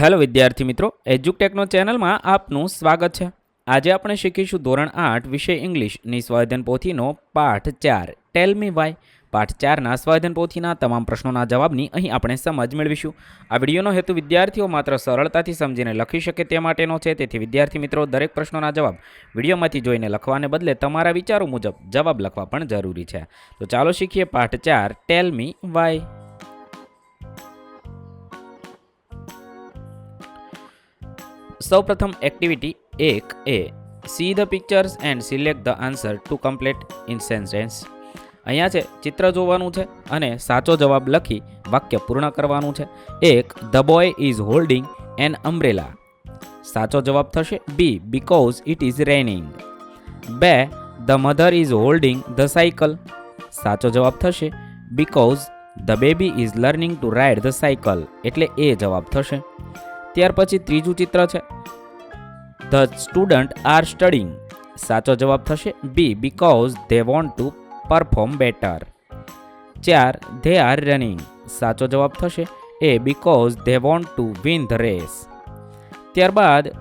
Hello વિદ્યાર્થી મિત્રો એજ્યુકટેકનો ચેનલમાં આપનું સ્વાગત છે આજે આપણે શીખીશું ધોરણ આઠ વિષય ઇંગ્લિશની સ્વાધ્યન પોથીનો પાઠ ચાર ટેલ મી વાય પાઠ ચારના સ્વાધ્યન પોથીના તમામ પ્રશ્નોના જવાબની અહીં આપણે સમજ મેળવીશું આ વિડીયોનો હેતુ વિદ્યાર્થીઓ માત્ર સરળતાથી સમજીને લખી શકે તે માટેનો છે તેથી વિદ્યાર્થી મિત્રો દરેક પ્રશ્નોના જવાબ વિડીયોમાંથી જોઈને લખવાને બદલે તમારા વિચારો મુજબ જવાબ લખવા પણ જરૂરી છે તો ચાલો શીખીએ પાઠ ચાર ટેલ મી વાય સૌપ્રથમ એક્ટિવિટી એક A see the pictures and select the answer to complete in sentence અહીંયા છે ચિત્ર જોવાનું છે અને સાચો જવાબ લખી વાક્ય પૂર્ણ કરવાનું છે એક the boy is holding an umbrella સાચો જવાબ થશે B because it is raining બે the mother is holding the cycle સાચો જવાબ થશે because the baby is learning to ride the cycle એટલે એ જવાબ થશે ત્યાર પછી ત્રીજું ચિત્ર છે ધ સ્ટુડન્ટ આર સ્ટડિંગ સાચો જવાબ થશે B because they want to perform better ચાર ધે આર રનિંગ સાચો જવાબ થશે A because they want to win the race ત્યારબાદ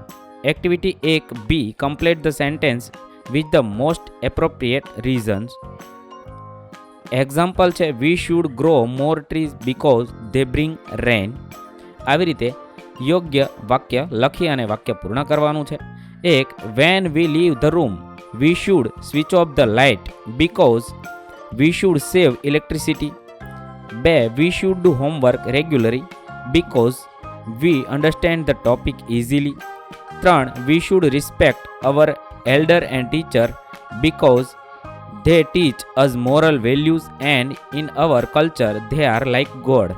એક્ટિવિટી એક B complete the sentence with the most appropriate reasons example છે we should grow more trees because they bring rain આવી રીતે યોગ્ય વાક્ય લખી અને વાક્ય પૂર્ણ કરવાનું છે એક when we leave the room we should switch off the light because we should save electricity બે we should do homework regularly because we understand the topic easily ત્રણ we should respect our elder and teacher because they teach us moral values and in our culture they are like god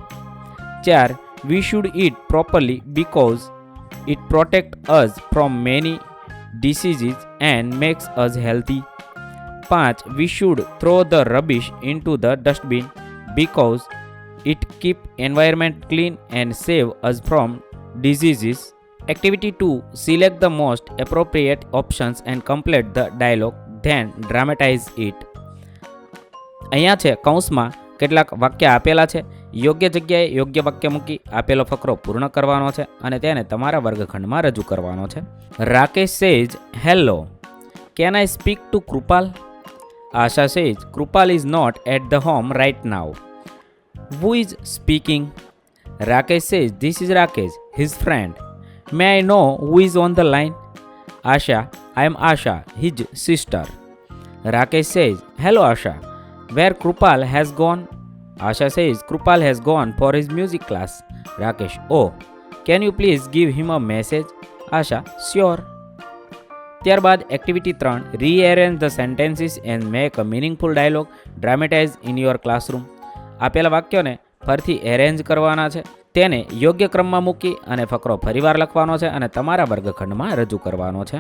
ચાર we should eat properly because it protects us from many diseases and makes us healthy. 5. We should throw the rubbish into the dustbin because it keep environment clean and save us from diseases. Activity 2. Select the most appropriate options and complete the dialogue then dramatize it. અહીંયા છે કૌંસમાં કેટલાક વાક્ય આપેલા છે યોગ્ય જગ્યાએ યોગ્ય વાક્ય મૂકી આપેલો ફકરો પૂર્ણ કરવાનો છે અને તેને તમારા વર્ગખંડમાં રજૂ કરવાનો છે Rakesh says hello can I speak to Krupal Asha says Krupal is not at the home right now who is speaking Rakesh says this is Rakesh his friend may I know who is on the line Asha I am Asha his sister Rakesh says hello Asha where Krupal has gone Asha says Krupal has gone for his music class. Rakesh, oh, can you please give him a message? Asha, sure. ત્યારબાદ activity ત્રણ rearrange the sentences and make a meaningful dialogue dramatize in your classroom આપેલા વાક્યોને ફરીથી arrange કરવાના છે તેને યોગ્ય ક્રમમાં મૂકી અને ફકરો ફરીવાર લખવાનો છે અને તમારા વર્ગખંડમાં રજૂ કરવાનો છે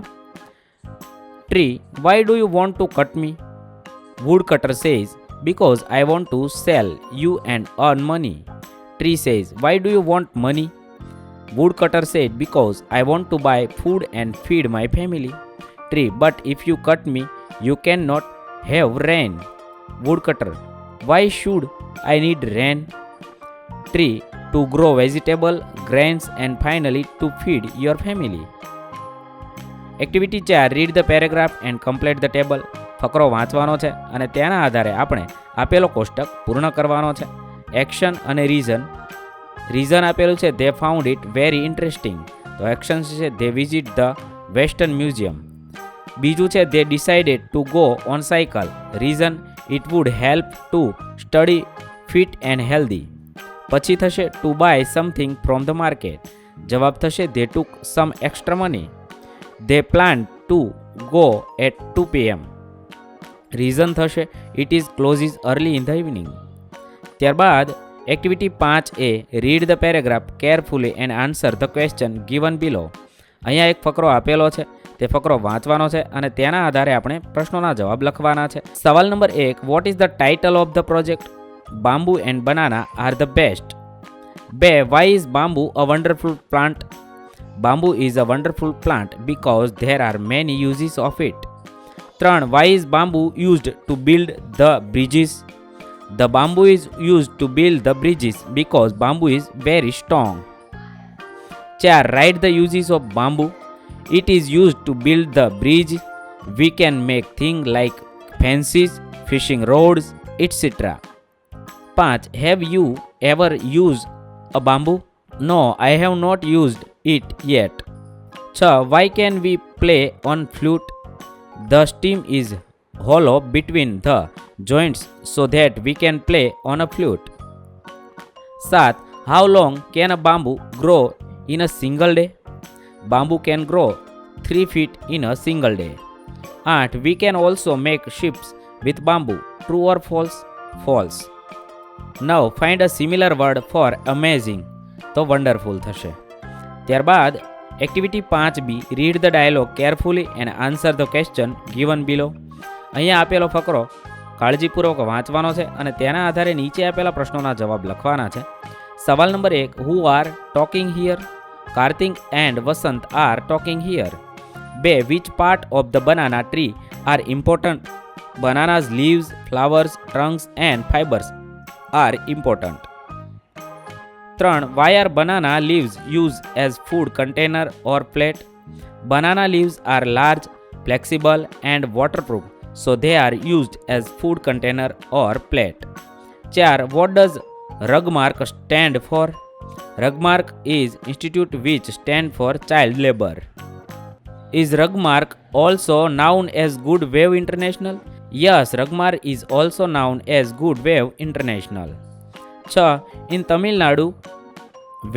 tree why do you want to cut me wood cutter says Because I want to sell you and earn money. Tree says, Why do you want money? Woodcutter said, Because I want to buy food and feed my family. Tree, but if you cut me, you cannot have rain. Woodcutter, why should I need rain? Tree, to grow vegetable, grains, and finally to feed your family. Activity chair, Read the paragraph and complete the table. ફકરો વાંચવાનો છે અને તેના આધારે આપણે આપેલો કોષ્ટક પૂર્ણ કરવાનો છે એક્શન અને રીઝન રીઝન આપેલું છે they found it very interesting તો એક્શન છે they visit the western museum બીજું છે they decided to go on cycle reason it would help to study fit and healthy પછી થશે to buy something from the market જવાબ થશે they took some extra money they plan to go at two PM reason થશે it is close is early in the evening ત્યારબાદ activity પાંચ A read the paragraph carefully and answer the question given below અહીંયા એક ફકરો આપેલો છે તે ફકરો વાંચવાનો છે અને તેના આધારે આપણે પ્રશ્નોના જવાબ લખવાના છે સવાલ નંબર એક what is the title of the project bamboo and banana are the best બે why is bamboo a wonderful plant bamboo is a wonderful plant because there are many uses of it ત્રણ why's bamboo used to build the bridges the bamboo is use to build the bridges because bamboo is very strong ચાર write the uses of bamboo it is use to build the bridge V can make thing like fences fishing rods etcetera પાંચ have you ever use a bamboo no I have not used it yet છ why can we play on flute The steam is hollow between the joints so that we can play on a flute. 7. How long can a bamboo grow in a single day? Bamboo can grow 3 feet in a single day. 8. We can also make ships with bamboo. True or false? False. Now find a similar word for amazing. તો wonderful થશે ત્યારબાદ activity પાંચ B read the dialogue carefully and answer the question given below અહીંયા આપેલો ફકરો કાળજીપૂર્વક વાંચવાનો છે અને તેના આધારે નીચે આપેલા પ્રશ્નોના જવાબ લખવાના છે સવાલ નંબર એક who are talking here Karthik and Vasant are talking here બે which part of the banana tree are important bananas leaves flowers trunks and fibres are important ત્રણ wire banana leaves used as food container or plate. Banana leaves are large, flexible and waterproof so they are used as food container or plate 4 what does rugmark stand for rugmark is institute which stand for child labor is rugmark also known as good wave international yes rugmark is also known as good wave international છ in Tamil Nadu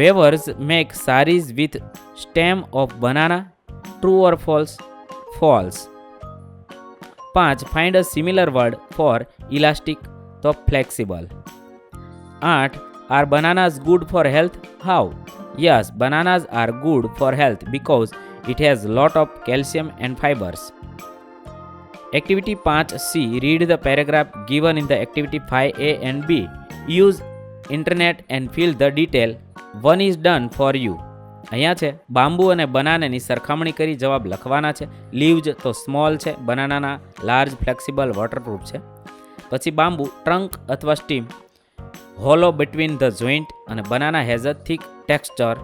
weavers make saris with stem of banana true or false false પાંચ find a similar word for elastic તો flexible આઠ are bananas good for health how yes bananas are good for health because it has lot of calcium and fibres activity પાંચ C read the paragraph given in the activity five A and B use internet and fill the detail one is done for you અહીંયા છે bamboo અને બનાનાની સરખામણી કરી જવાબ લખવાના છે leaves તો સ્મોલ છે બનાનાના લાર્જ ફ્લેક્સિબલ વોટરપ્રૂફ છે પછી બાંબુ ટ્રંક અથવા stem hollow between the joint અને banana has a thick texture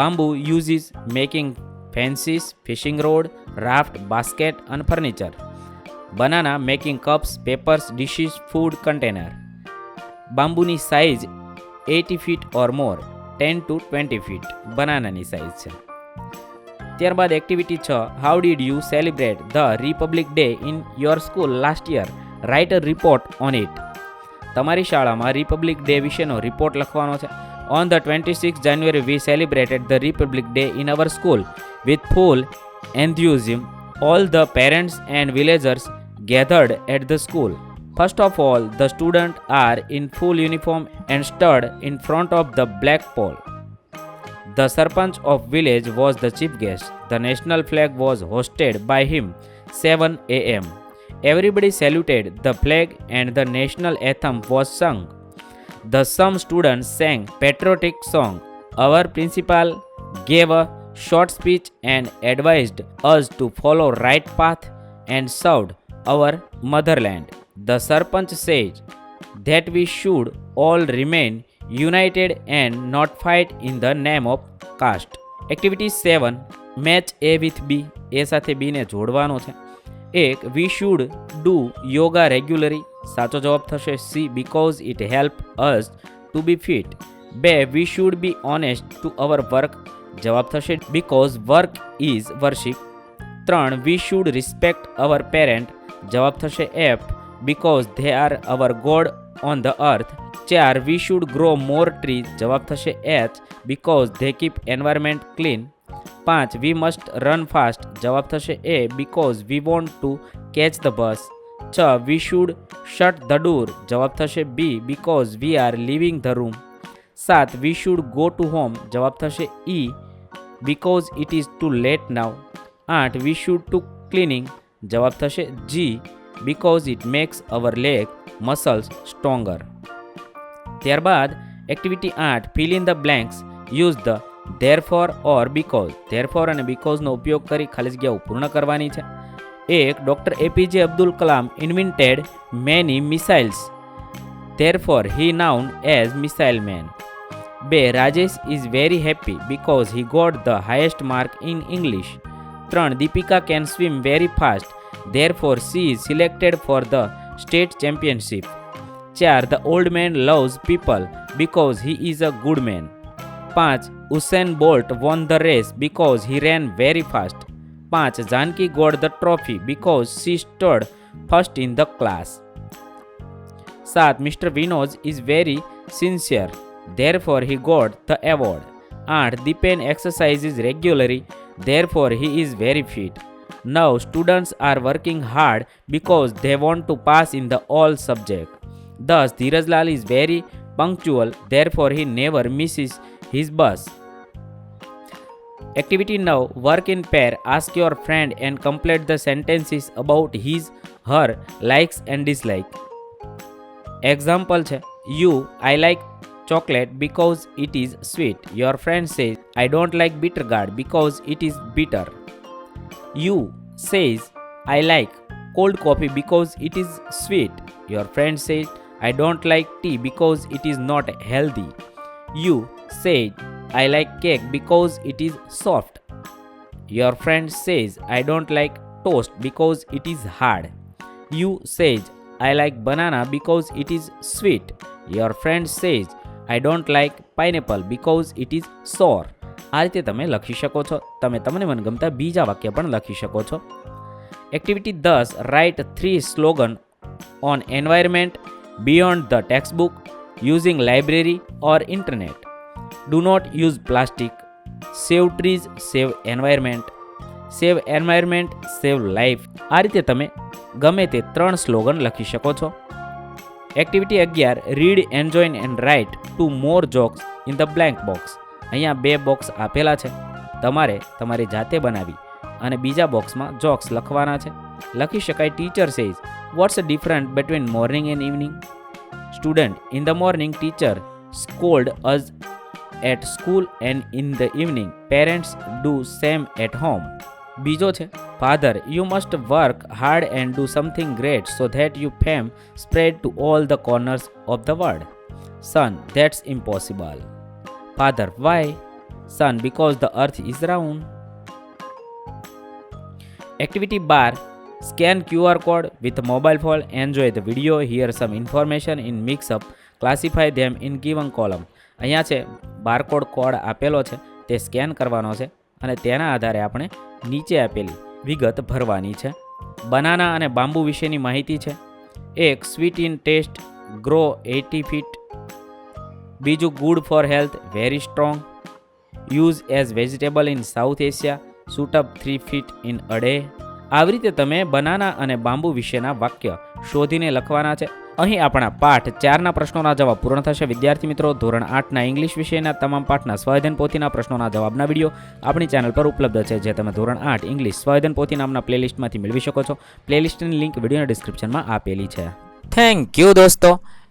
bamboo uses making fences fishing rod raft basket અને furniture banana making cups papers dishes food container બાંબુની size eighty feet or more ten to twenty feet બનાનાની size છે ત્યારબાદ activity છ how did you celebrate the republic day in your school last year write a report on it તમારી શાળામાં Republic day વિશેનો report લખવાનો છે on the twenty six January we celebrated the republic day in our school with full enthusiasm all the parents and villagers gathered at the school First of all, the students are in full uniform and stood in front of the black pole. The Sarpanch of village was the chief guest. The national flag was hoisted by him 7 am. Everybody saluted the flag and the national anthem was sung. The some students sang patriotic song. Our principal gave a short speech and advised us to follow right path and served our motherland. The sarpanch says that we should all remain united and not fight in the name of caste activity seven match A with B A સાથે બીને જોડવાનો છે એક we should do yoga regularly સાચો જવાબ થશે C because it help us to be fit બે we should be honest to our work જવાબ થશે બીકોઝ વર્ક ઇઝ વર્શિપ ત્રણ we should respect our parent જવાબ થશે F because they are our god on the earth ચાર we should grow more tree જવાબ થશે H because they keep environment clean પાંચ we must run fast જવાબ થશે A because we want to catch the bus છ we should shut the door જવાબ થશે B because we are living the room સાત we should go to home જવાબ થશે E because it is too late now આઠ વી should to cleaning જવાબ થશે G because it makes our leg muscles stronger ત્યારબાદ activity આઠ fill in the blanks use the therefore or because therefore અને બિકોઝનો ઉપયોગ કરી ખાલી જગ્યાઓ પૂર્ણ કરવાની છે એક doctor APJ Abdul Kalam invented many missiles therefore he known as missile man બે Rajesh is very happy because he got the highest mark in English ત્રણ Deepika can swim very fast Therefore, she is selected for the state championship. 4. The old man loves people because he is a good man. 5. Usain Bolt won the race because he ran very fast. 5. Janki got the trophy because she stood first in the class. 7. Mr. Vinod is very sincere. Therefore, he got the award. 8. Dipen exercises regularly. Therefore, he is very fit. Now students are working hard because they want to pass in the all subject. Thus Dhirajlal is very punctual therefore he never misses his bus. Activity now work in pair ask your friend and complete the sentences about his her likes and dislike. Example you I like chocolate because it is sweet. Your friend says I don't like bitter gourd because it is bitter. You says, I like cold coffee because it is sweet. Your friend says, I don't like tea because it is not healthy. You said, I like cake because it is soft. Your friend says, I don't like toast because it is hard. You says, I like banana because it is sweet. Your friend says, I don't like pineapple because it is sour. આ રીતે તમે લખી શકો છો તમે તમને મનગમતા બીજા વાક્ય પણ લખી શકો છો એક્ટિવિટી દસ write three slogan on environment beyond the textbook using library or internet do not use plastic save trees save environment save environment save life આ રીતે તમે ગમે તે ત્રણ સ્લોગન લખી શકો છો એક્ટિવિટી અગિયાર read enjoy and write two more jokes in the blank box અહીંયા બે બોક્સ આપેલા છે તમારે તમારી જાતે બનાવી અને બીજા બોક્સમાં જોક્સ લખવાના છે લખી શકાય teacher says what's different between morning and evening student in the morning teacher scold us at school and in the evening parents do same at home બીજો છે father you must work hard and do something great so that you fame spread to all the corners of the world sun that's impossible Father, why? Sun, because the earth is round. Activity bar Scan QR code with mobile phone. Enjoy the video. Here some information in mix up. Classify them in given column. અહીંયા છે barcode code આપેલો છે તે scan કરવાનો છે અને તેના આધારે આપણે નીચે આપેલી વિગત ભરવાની છે બનાના અને બાંબુ વિશેની માહિતી છે એક sweet in taste grow eighty feet બીજું good for health very strong use as vegetable in South Asia shoot up three feet in a day આવી રીતે તમે બનાના અને બાંબુ વિશેના વાક્ય શોધીને લખવાના છે અહીં આપણા પાઠ ચારના પ્રશ્નોના જવાબ પૂર્ણ થશે વિદ્યાર્થી મિત્રો ધોરણ આઠના ઇંગ્લિશ વિષયના તમામ પાઠના સ્વાધન પોથીના પ્રશ્નોના જવાબના વિડીયો આપણી ચેનલ પર ઉપલબ્ધ છે જે તમે ધોરણ આઠ ઇંગ્લિશ સ્વાધન પોથી નામના પ્લેલિસ્ટમાંથી મેળવી શકો છો પ્લેલિસ્ટની લિંક વિડીયોના ડિસ્ક્રિપ્શનમાં આપેલી છે થેન્ક યુ દોસ્તો